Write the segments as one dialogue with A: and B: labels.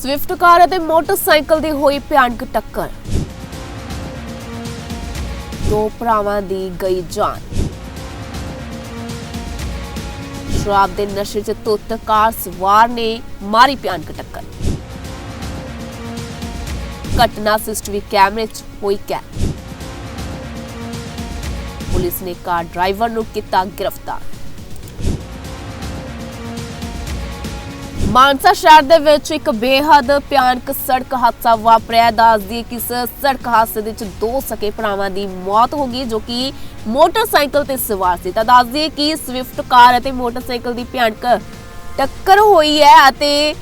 A: Swift car ਅਤੇ motorcycle ਦੀ ਹੋਈ ਭਿਆਨਕ ਟੱਕਰ। ਦੋ ਭਰਾਵਾਂ ਦੀ ਗਈ ਜਾਨ। ਸ਼ਰਾਬ ਦੇ ਨਸ਼ੇ 'ਚ ਧੁੱਤ, ਕਾਰ ਸਵਾਰ ਨੇ ਮਾਰੀ ਭਿਆਨਕ ਟੱਕਰ। ਘਟਨਾ ਸਿਸਟਵੀ ਕੈਮਰੇ 'ਚ ਹੋਈ ਕੈਦ। ਪੁਲਿਸ ਨੇ ਕਾਰ ਡਰਾਈਵਰ ਨੂੰ ਕੀਤਾ ਗ੍ਰਿਫਤਾਰ। ਮਾਨਸਾ ਸ਼ਹਿਰ ਦੇ ਵਿੱਚ ਇੱਕ ਬੇਹੱਦ ਭਿਆਨਕ ਸੜਕ ਹਾਦਸਾ ਵਾਪਰਿਆ ਦੱਸਦੀ ਕਿ ਇਸ ਸੜਕ ਹਾਦਸੇ ਦੇ ਵਿੱਚ ਦੋ ਸਕੇ ਭਰਾਵਾਂ ਦੀ ਮੌਤ ਹੋ ਗਈ, ਜੋ ਕਿ ਮੋਟਰਸਾਈਕਲ ਤੇ ਸਵਾਰ ਸੀ। ਤਾਂ ਦੱਸਦੀ ਕਿ ਸਵਿਫਟ ਕਾਰ ਅਤੇ ਮੋਟਰਸਾਈਕਲ ਦੀ ਭਿਆਨਕ ਟੱਕਰ ਹੋਈ ਹੈ ਅਤੇ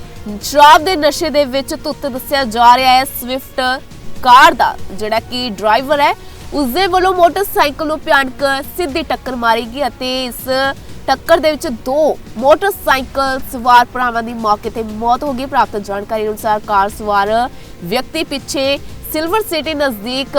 A: ਸ਼ਰਾਬ ਦੇ ਨਸ਼ੇ ਦੇ ਵਿੱਚ ਧੁੱਤ ਦੱਸਿਆ ਜਾ ਰਿਹਾ ਹੈ। ਸਵਿਫਟ ਕਾਰ ਦਾ ਜਿਹੜਾ ਕਿ ਡਰਾਈਵਰ ਹੈ ਉਸ ਦੇ ਵੱਲੋਂ ਮੋਟਰਸਾਈਕਲ ਨੂੰ ਭਿਆਨਕ ਸਿੱਧੀ ਟੱਕਰ ਮਾਰੀ ਗਈ ਅਤੇ ਇਸ ਟੱਕਰ ਦੇ ਵਿੱਚ ਦੋ ਮੋਟਰਸਾਈਕਲ ਸਵਾਰ ਭਰਾਵਾਂ ਦੀ ਮੌਕੇ ਤੇ ਮੌਤ ਹੋ ਗਈ। ਪ੍ਰਾਪਤ ਜਾਣਕਾਰੀ ਅਨੁਸਾਰ ਕਾਰ ਸਵਾਰ ਵਿਅਕਤੀ ਪਿੱਛੇ ਸਿਲਵਰ ਸਿਟੀ ਨਜ਼ਦੀਕ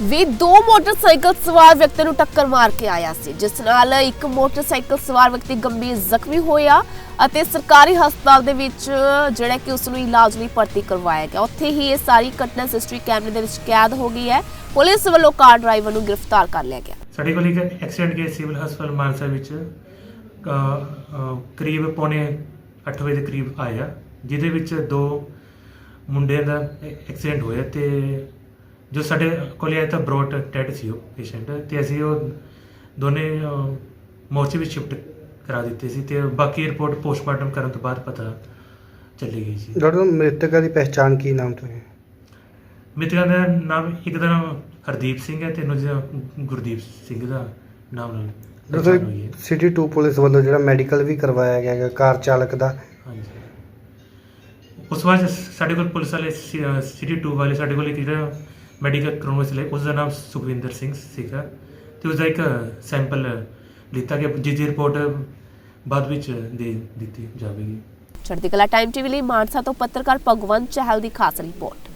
A: ਵੀ ਦੋ ਮੋਟਰਸਾਈਕਲ ਸਵਾਰ ਵਿਅਕਤੀ ਨੂੰ ਟੱਕਰ ਮਾਰ ਕੇ ਆਇਆ ਸੀ, ਜਿਸ ਨਾਲ ਇੱਕ ਮੋਟਰਸਾਈਕਲ ਸਵਾਰ ਵਿਅਕਤੀ ਗੰਭੀਰ ਜ਼ਖਮੀ ਹੋਇਆ ਅਤੇ ਸਰਕਾਰੀ ਹਸਪਤਾਲ ਦੇ ਵਿੱਚ ਜਿਹੜਾ ਕਿ ਉਸ ਨੂੰ ਇਲਾਜ ਲਈ ਭਰਤੀ ਕਰਵਾਇਆ ਗਿਆ। ਉੱਥੇ ਹੀ ਇਹ ਸਾਰੀ ਘਟਨਾ ਸਿਸਟਰੀ ਕੈਮਰੇ ਦੇ ਵਿੱਚ ਕੈਦ ਹੋ ਗਈ ਹੈ। ਪੁਲਿਸ ਵੱਲੋਂ ਕਾਰ ਡਰਾਈਵਰ ਨੂੰ ਗ੍ਰਿਫਤਾਰ ਕਰ ਲਿਆ ਗਿਆ।
B: ਸਾਡੇ ਕੋਲ ਇੱਕ ਐਕਸੀਡੈਂਟ ਕੇਸ ਸਿਵਲ ਹਸਪਤਾਲ ਮਾਨਸਾ ਵਿੱਚ ਕਰੀਬ ਪੌਣੇ 8 ਵਜੇ ਦੇ ਕਰੀਬ ਆਇਆ, ਜਿਹਦੇ ਵਿੱਚ ਦੋ ਮੁੰਡਿਆਂ ਦਾ ਐਕਸੀਡੈਂਟ ਹੋਇਆ ਤੇ ਜੋ ਸਾਡੇ ਕੋਲ ਆਇਆ ਤਾਂ ਬ੍ਰੌਟ ਡੈਡ ਸੀ ਉਹ ਪੇਸ਼ੈਂਟ ਤੇ ਅਸੀਂ ਉਹ ਦੋਨੇ ਮੋਰਚੇ ਵਿੱਚ ਸ਼ਿਫਟ ਕਰਾ ਦਿੱਤੇ ਸੀ ਤੇ ਬਾਕੀ ਰਿਪੋਰਟ ਪੋਸਟਮਾਰਟਮ ਕਰਨ ਤੋਂ ਬਾਅਦ ਪਤਾ ਚੱਲੀ ਗਈ ਸੀ।
C: ਡਾਕਟਰ ਮ੍ਰਿਤਕਾਂ ਦੀ ਪਹਿਚਾਣ ਕੀ ਨਾਮ ਤੋਂ ਹੈ?
B: ਮਿੱਤਰਾਂ ਦਾ ਨਾਮ ਇੱਕ ਦਾ ਨਾਮ ਹਰਦੀਪ ਸਿੰਘ ਹੈ ਤੇ ਦੂਜਾ ਗੁਰਦੀਪ ਸਿੰਘ ਦਾ ਨਾਮ ਨਾਲ
C: ਡਾਕਟਰ
B: ਪਛਾਣ ਹੋਈ ਹੈ।
C: ਸਿਟੀ 2 ਪੁਲਿਸ ਵੱਲੋਂ ਜਿਹੜਾ ਮੈਡੀਕਲ ਵੀ ਕਰਵਾਇਆ ਗਿਆ ਹੈ ਕਾਰ ਚਾਲਕ ਦਾ।
B: ਹਾਂਜੀ। ਉਸ ਵਾਰ ਸਾਡੇ ਕੋਲ ਪੁਲਿਸ ਵਾਲੇ ਸਿਟੀ 2 ਵਾਲੇ ਸਾਡੇ ਕੋਲ ਇੱਕ ਜਿਹੜਾ ਮੈਡੀਕਲ ਕਰਵਾਉਣ ਸੀ ਉਸ ਦਾ ਨਾਮ ਸੁਖਵਿੰਦਰ ਸਿੰਘ ਸੀਗਾ ਤੇ ਉਸ ਦਾ ਇੱਕ ਸੈਂਪਲ ਲਿੱਤਾ ਗਿਆ, ਜਿਸ ਦੀ ਰਿਪੋਰਟ ਬਾਅਦ ਵਿੱਚ ਦੇ ਦਿੱਤੀ ਜਾਵੇਗੀ।
A: ਚੜ੍ਹਦੀ ਕਲਾ ਟਾਈਮ ਟੀਵੀ ਲਈ ਮਾਨਸਾ ਤੋਂ ਪੱਤਰਕਾਰ ਭਗਵੰਤ ਚਹਿਲ ਦੀ ਖਾਸ ਰਿਪੋਰਟ